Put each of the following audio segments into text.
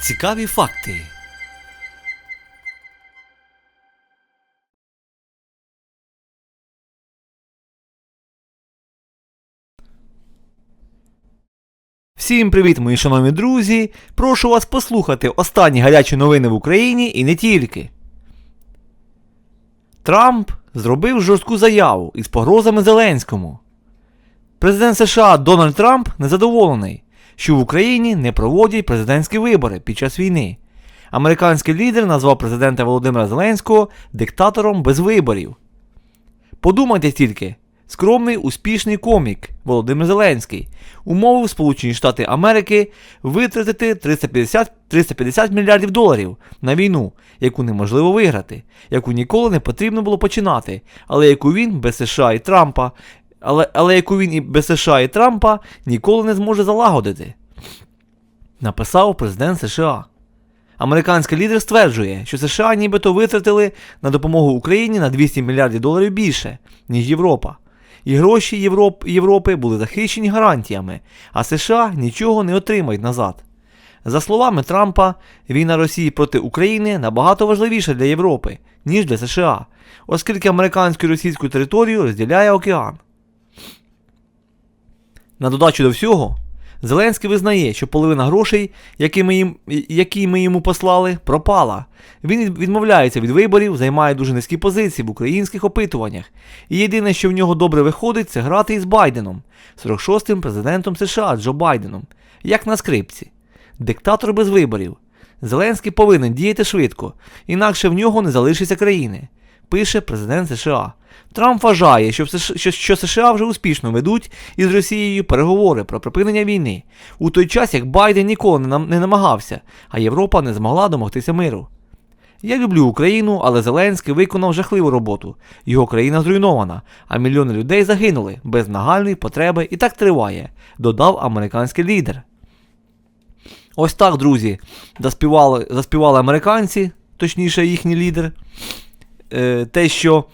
Цікаві факти. Всім привіт, мої шановні друзі! Прошу вас послухати останні гарячі новини в Україні і не тільки. Трамп зробив жорстку заяву із погрозами Зеленському. Президент США Дональд Трамп незадоволений, що в Україні не проводять президентські вибори під час війни. Американський лідер назвав президента Володимира Зеленського диктатором без виборів. Подумайте тільки, скромний успішний комік Володимир Зеленський умовив Сполучені Штати Америки витратити 350, 350 мільярдів доларів на війну, яку неможливо виграти, яку ніколи не потрібно було починати, але яку він без США і Трампа, але, але яку він і без США і Трампа ніколи не зможе залагодити. Написав президент США. Американський лідер стверджує, що США нібито витратили на допомогу Україні на 200 мільярдів доларів більше, ніж Європа. І гроші Європ, Європи були захищені гарантіями, а США нічого не отримають назад. За словами Трампа, війна Росії проти України набагато важливіша для Європи, ніж для США, оскільки американську і російську територію розділяє океан. На додачу до всього, Зеленський визнає, що половина грошей, які ми, їм, які ми йому послали, пропала. Він відмовляється від виборів, займає дуже низькі позиції в українських опитуваннях. І єдине, що в нього добре виходить, це грати із Байденом, 46-м президентом США Джо Байденом, як на скрипці. Диктатор без виборів. Зеленський повинен діяти швидко, інакше в нього не залишиться країни, пише президент США. Трамп вважає, що, США, вже успішно ведуть із Росією переговори про припинення війни, у той час як Байден ніколи не намагався, а Європа не змогла домогтися миру. Я люблю Україну, але Зеленський виконав жахливу роботу. Його країна зруйнована, а мільйони людей загинули без нагальної потреби і так триває, додав американський лідер. Ось так, друзі, заспівали, заспівали американці, точніше їхній лідер. Е, те, що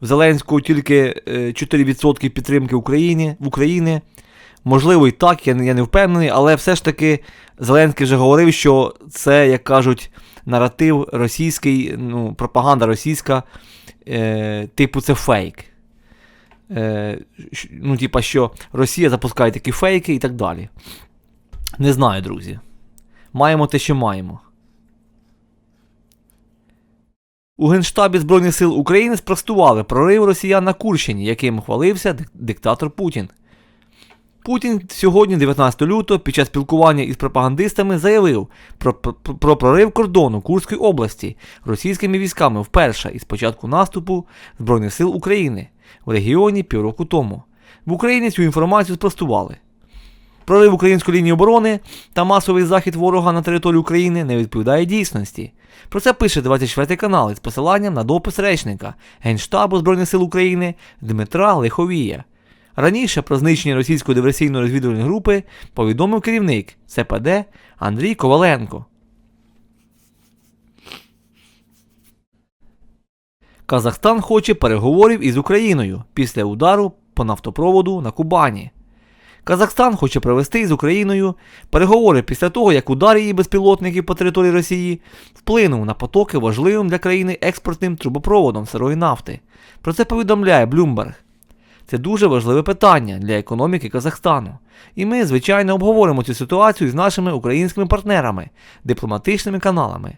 в Зеленського тільки е, 4% підтримки Україні, в Україні. Можливо, і так, я, не- я не впевнений, але все ж таки Зеленський вже говорив, що це, як кажуть, наратив російський, ну, пропаганда російська, е, типу, це фейк. Е, ну, типа, що Росія запускає такі фейки і так далі. Не знаю, друзі. Маємо те, що маємо. У Генштабі Збройних сил України спростували прорив росіян на Курщині, яким хвалився диктатор Путін. Путін сьогодні, 19 лютого, під час спілкування із пропагандистами заявив про, про, про прорив кордону Курської області російськими військами вперше із початку наступу Збройних сил України в регіоні півроку тому. В Україні цю інформацію спростували. Прорив української лінії оборони та масовий захід ворога на територію України не відповідає дійсності. Про це пише 24 канал із посиланням на допис речника Генштабу Збройних сил України Дмитра Лиховія. Раніше про знищення російської диверсійно-розвідувальної групи повідомив керівник ЦПД Андрій Коваленко. Казахстан хоче переговорів із Україною після удару по нафтопроводу на Кубані. Казахстан хоче провести із Україною переговори після того, як удар її безпілотників по території Росії вплинув на потоки важливим для країни експортним трубопроводом сирої нафти. Про це повідомляє Bloomberg. Це дуже важливе питання для економіки Казахстану. І ми, звичайно, обговоримо цю ситуацію з нашими українськими партнерами, дипломатичними каналами.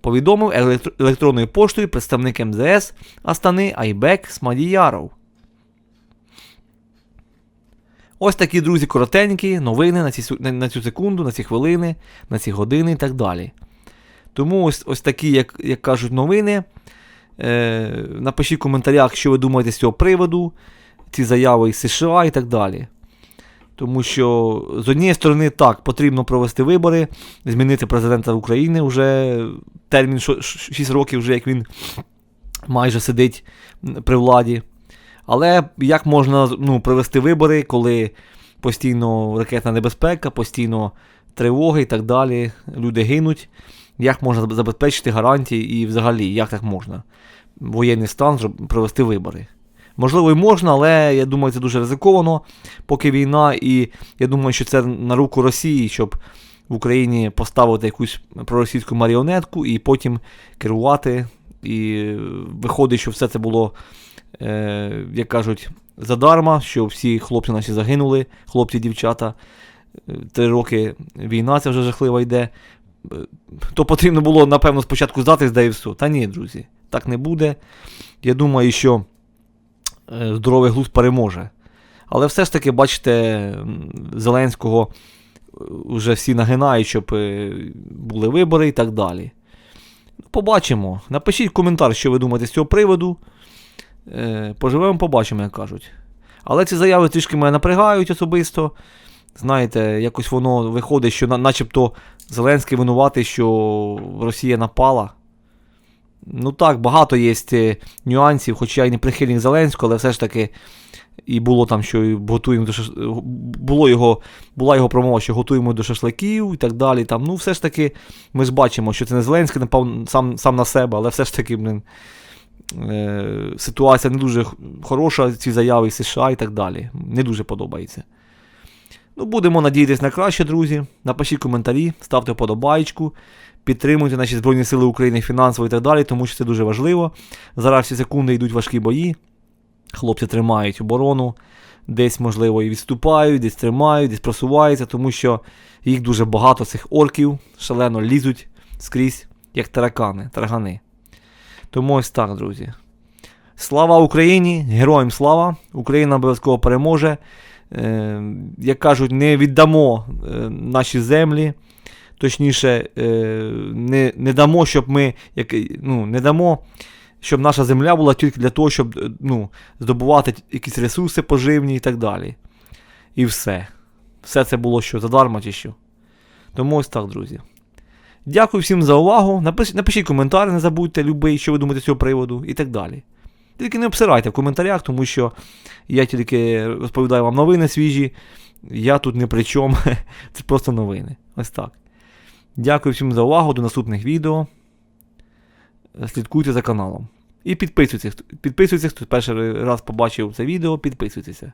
Повідомив електро- електронною поштою представник МЗС Астани Айбек Смадіяров. Ось такі, друзі, коротенькі новини на, ці, на, цю секунду, на ці хвилини, на ці години і так далі. Тому ось, ось такі, як, як кажуть, новини. Е, напишіть в коментарях, що ви думаєте з цього приводу, ці заяви із США і так далі. Тому що з однієї сторони, так, потрібно провести вибори, змінити президента України вже термін 6 років, вже як він майже сидить при владі. Але як можна ну, провести вибори, коли постійно ракетна небезпека, постійно тривоги і так далі, люди гинуть. Як можна забезпечити гарантії і взагалі, як так можна? Воєнний стан зроб- провести вибори. Можливо, і можна, але я думаю, це дуже ризиковано, поки війна, і я думаю, що це на руку Росії, щоб в Україні поставити якусь проросійську маріонетку і потім керувати. І виходить, що все це було, е, як кажуть, задарма, що всі хлопці наші загинули, хлопці, дівчата. Е, Три роки війна ця вже жахлива йде. Е, То потрібно було, напевно, спочатку здатись, да і все. Та ні, друзі, так не буде. Я думаю, що е, здоровий глузд переможе. Але все ж таки, бачите, Зеленського вже всі нагинають, щоб були вибори і так далі. Побачимо. Напишіть коментар, що ви думаєте з цього приводу. Е, Поживемо, побачимо, як кажуть. Але ці заяви трішки мене напрягають особисто. Знаєте, якось воно виходить, що начебто Зеленський винуватий, що Росія напала. Ну так, багато є е, нюансів, хоча я й не прихильник Зеленського, але все ж таки і було там, що готуємо до шаш... було його, була його промова, що готуємо до шашликів і так далі. Там, ну, все ж таки, ми ж бачимо, що це не Зеленський напав сам, сам на себе, але все ж таки, блин, ситуація не дуже хороша, ці заяви США і так далі. Не дуже подобається. Ну, будемо надіятися на краще, друзі. Напишіть коментарі, ставте вподобайку, підтримуйте наші Збройні Сили України фінансово і так далі, тому що це дуже важливо. Зараз всі секунди йдуть важкі бої. Хлопці тримають оборону, десь, можливо, і відступають, десь тримають, десь просуваються, тому що їх дуже багато цих орків шалено лізуть скрізь, як таракани, таргани. Тому ось так, друзі. Слава Україні! Героям слава! Україна обов'язково переможе. Е, як кажуть, не віддамо е, наші землі. Точніше, е, не, не дамо, щоб ми як, ну, не дамо, щоб наша земля була тільки для того, щоб ну, здобувати якісь ресурси поживні і так далі. І все. Все це було що, задарма чи що. Тому ось так, друзі. Дякую всім за увагу. Напишіть, напишіть коментар, не забудьте, любий, що ви думаєте з цього приводу, і так далі. Тільки не обсирайте в коментарях, тому що я тільки розповідаю вам новини свіжі. Я тут не при чому. Це просто новини. Ось так. Дякую всім за увагу. До наступних відео. Слідкуйте за каналом. І підписуйтесь. Підписуйтесь, хто перший раз побачив це відео, підписуйтеся.